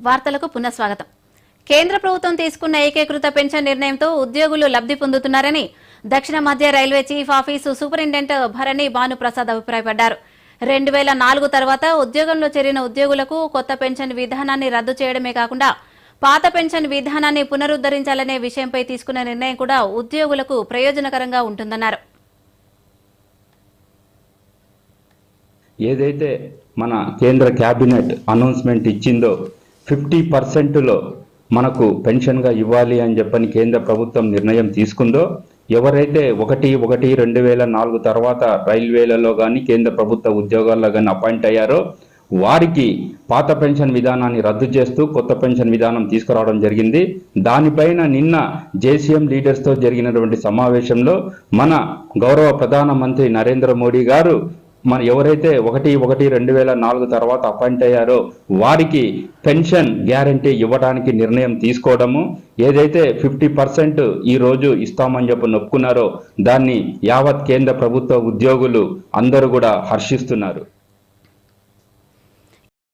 వార్తలకు పునఃస్వాగతం. కేంద్ర ప్రభుత్వం తీసుకున్న ఏకీకృత పెన్షన్ నిర్ణయంతో ఉద్యోగులు లబ్ధి పొందుతున్నారని దక్షిణ మధ్య railway chief office superintendent Bharani Bhanuprasad అభిప్రాయపడ్డారు. రెండు వేల నాలుగు తర్వాత ఉద్యోగంలో చేరిన ఉద్యోగులకు కొత్త పెన్షన్ విధానాన్ని రద్దు చేయడమే కాకుండా పాత పెన్షన్ విధానాన్ని పునరుద్ధరించాలనే విషయంపై తీసుకున్న నిర్ణయం కూడా ఉద్యోగులకు ప్రయోజనకరంగా ఉంటుందన్నారు. ఏదైతే మన కేంద్ర క్యాబినెట్ అనౌన్స్మెంట్ ఇచ్చిందో ఫిఫ్టీ పర్సెంట్లో మనకు పెన్షన్గా ఇవ్వాలి అని చెప్పని కేంద్ర ప్రభుత్వం నిర్ణయం తీసుకుందో ఎవరైతే ఒకటి ఒకటి రెండు వేల నాలుగు తర్వాత రైల్వేలలో కానీ కేంద్ర ప్రభుత్వ ఉద్యోగాల్లో కానీ అపాయింట్ అయ్యారో వారికి పాత పెన్షన్ విధానాన్ని రద్దు చేస్తూ కొత్త పెన్షన్ విధానం తీసుకురావడం జరిగింది. దానిపైన నిన్న జేసీఎం లీడర్స్తో జరిగినటువంటి సమావేశంలో మన గౌరవ ప్రధానమంత్రి నరేంద్ర మోడీ గారు మన ఎవరైతే ఒకటి ఒకటి రెండు వేల నాలుగు తర్వాత అపాయింట్ అయ్యారో వారికి పెన్షన్ గ్యారంటీ ఇవ్వడానికి నిర్ణయం తీసుకోవడము ఏదైతే ఫిఫ్టీ పర్సెంట్ ఈ రోజు ఇస్తామని చెప్పి నొప్పుకున్నారో దాన్ని యావత్ కేంద్ర ప్రభుత్వ ఉద్యోగులు అందరూ కూడా హర్షిస్తున్నారు.